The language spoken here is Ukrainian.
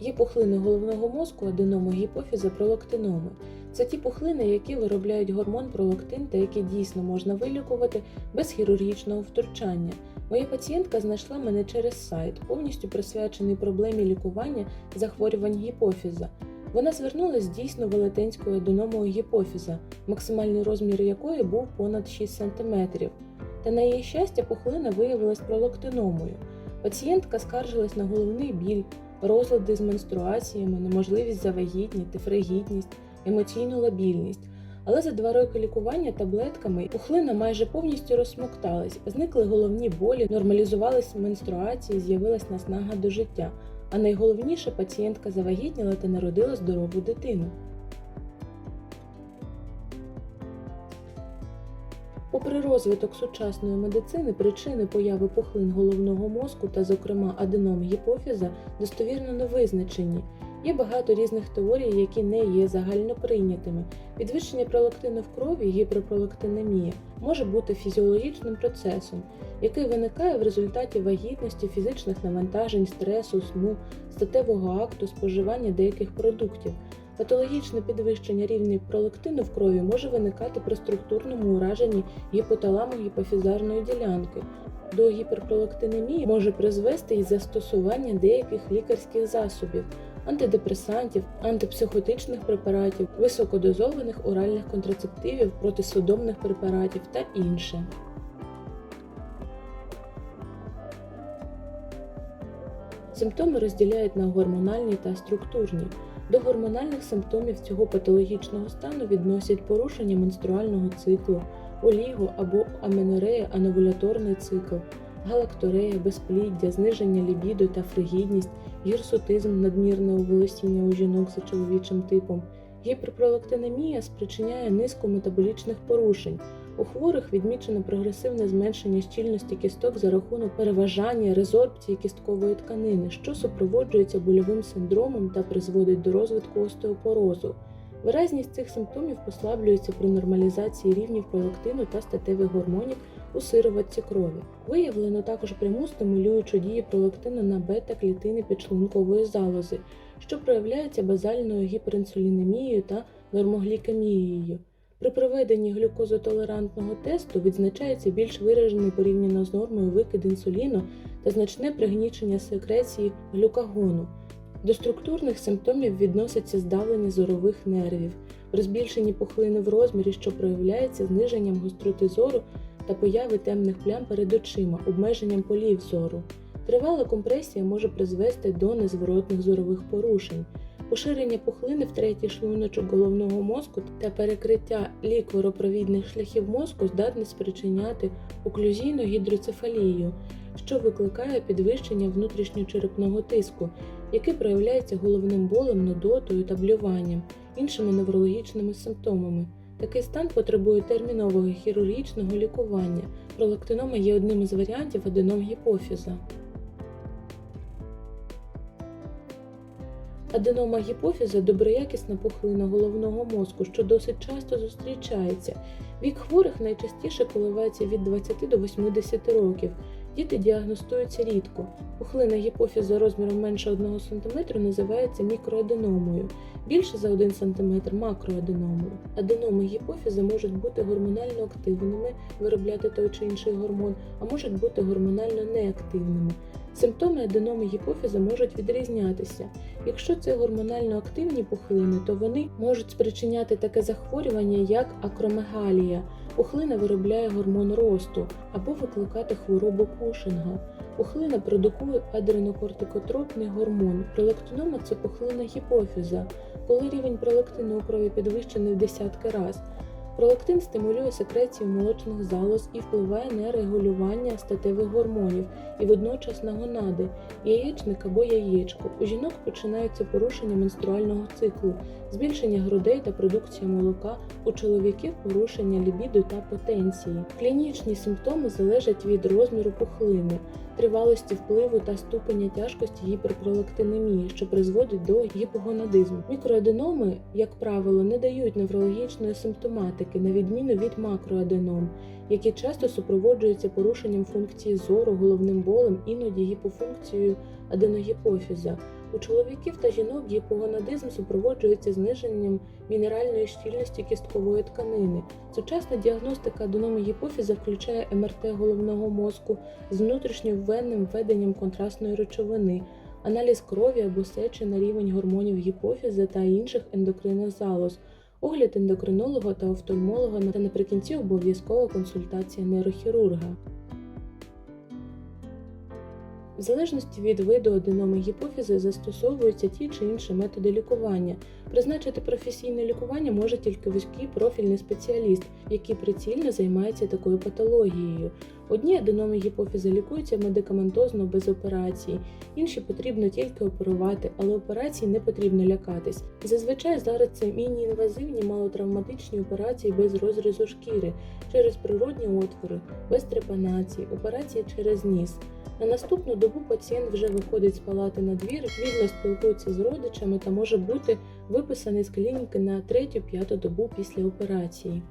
Є пухлини головного мозку, аденоми гіпофіза, пролактиноми. Це ті пухлини, які виробляють гормон пролактин та які дійсно можна вилікувати без хірургічного втручання. Моя пацієнтка знайшла мене через сайт, повністю присвячений проблемі лікування захворювань гіпофіза. Вона звернулася з дійсно велетенською аденомою гіпофіза, максимальний розмір якої був понад 6 см. Та на її щастя, пухлина виявилась пролактиномою. Пацієнтка скаржилась на головний біль, розлади з менструаціями, неможливість завагітніти, фригідність, емоційну лабільність. Але за два роки лікування таблетками пухлина майже повністю розсмокталась, зникли головні болі, нормалізувались менструації, з'явилась наснага до життя. А найголовніше пацієнтка завагітніла та народила здорову дитину. Попри розвиток сучасної медицини, причини появи пухлин головного мозку та, зокрема, аденом гіпофіза достовірно не визначені. Є багато різних теорій, які не є загальноприйнятими. Підвищення пролактину в крові, гіперпролактинемія, може бути фізіологічним процесом, який виникає в результаті вагітності, фізичних навантажень, стресу, сну, статевого акту, споживання деяких продуктів. Патологічне підвищення рівня пролактину в крові може виникати при структурному ураженні гіпоталаму гіпофізарної ділянки. До гіперпролактинемії може призвести і застосування деяких лікарських засобів, антидепресантів, антипсихотичних препаратів, високодозованих оральних контрацептивів, протисудомних препаратів та інше. Симптоми розділяють на гормональні та структурні. До гормональних симптомів цього патологічного стану відносять порушення менструального циклу, оліго або аменорея, ановуляторний цикл, галакторея, безпліддя, зниження лібідо та фригідність, гірсутизм, надмірне оволосіння у жінок за чоловічим типом. Гіперпролактинемія спричиняє низку метаболічних порушень. У хворих відмічено прогресивне зменшення щільності кісток за рахунок переважання резорбції кісткової тканини, що супроводжується больовим синдромом та призводить до розвитку остеопорозу. Виразність цих симптомів послаблюється при нормалізації рівнів пролактину та статевих гормонів у сироватці крові. Виявлено також пряму стимулюючу дію пролактину на бета-клітини підшлункової залози, що проявляється базальною гіперінсулінемією та нормоглікемією. При проведенні глюкозотолерантного тесту відзначається більш виражений порівняно з нормою викид інсуліну та значне пригнічення секреції глюкагону. До структурних симптомів відносяться здавлення зорових нервів, при збільшенні пухлини в розмірі, що проявляється зниженням гостроти зору та появи темних плям перед очима, обмеженням полів зору. Тривала компресія може призвести до незворотних зорових порушень. Поширення пухлини в третій шлуночок головного мозку та перекриття лікворопровідних шляхів мозку здатне спричиняти оклюзійну гідроцефалію, що викликає підвищення внутрішньочерепного тиску, який проявляється головним болем, нудотою та блюванням, іншими неврологічними симптомами. Такий стан потребує термінового хірургічного лікування. Пролактинома є одним із варіантів аденом гіпофіза. Аденома гіпофіза доброякісна пухлина головного мозку, що досить часто зустрічається. Вік хворих найчастіше коливається від 20 до 80 років. Діти діагностуються рідко. Пухлина гіпофіза розміром менше 1 см називається мікроаденомою, більше за 1 см макроаденомою. Аденоми гіпофіза можуть бути гормонально активними, виробляти той чи інший гормон, а можуть бути гормонально неактивними. Симптоми аденоми гіпофіза можуть відрізнятися. Якщо це гормонально активні пухлини, то вони можуть спричиняти таке захворювання, як акромегалія. Пухлина виробляє гормон росту або викликати хворобу Кушинга. Пухлина продукує адренокортикотропний гормон. Пролактинома – це пухлина гіпофіза, коли рівень пролактину у крові підвищений в десятки разів. Пролактин стимулює секрецію молочних залоз і впливає на регулювання статевих гормонів і водночас на гонади, яєчник або яєчко. У жінок починаються порушення менструального циклу, збільшення грудей та продукція молока, у чоловіків порушення лібіду та потенції. Клінічні симптоми залежать від розміру пухлини, тривалості впливу та ступеня тяжкості гіперпролактинемії, що призводить до гіпогонадизму. Мікроаденоми, як правило, не дають неврологічної симптоматики, на відміну від макроаденом, які часто супроводжуються порушенням функції зору, головним болем, іноді гіпофункцією аденогіпофіза. У чоловіків та жінок гіпогонадизм супроводжується зниженням мінеральної щільності кісткової тканини. Сучасна діагностика аденоми гіпофіза включає МРТ головного мозку з внутрішньовенним введенням контрастної речовини, аналіз крові або сечі на рівень гормонів гіпофіза та інших ендокринних залоз, огляд ендокринолога та офтальмолога та наприкінці обов'язкова консультація нейрохірурга. В залежності від виду аденоми гіпофізи застосовуються ті чи інші методи лікування. Призначити професійне лікування може тільки вузький профільний спеціаліст, який прицільно займається такою патологією. Одні аденоми гіпофізи лікуються медикаментозно без операції, інші потрібно тільки оперувати, але операцій не потрібно лякатись. Зазвичай зараз це міні-інвазивні малотравматичні операції без розрізу шкіри, через природні отвори, без трепанації, операції через ніс. На наступну добу пацієнт вже виходить з палати на двір, вільно спілкується з родичами та може бути виписаний з клініки на третю-п'яту добу після операції.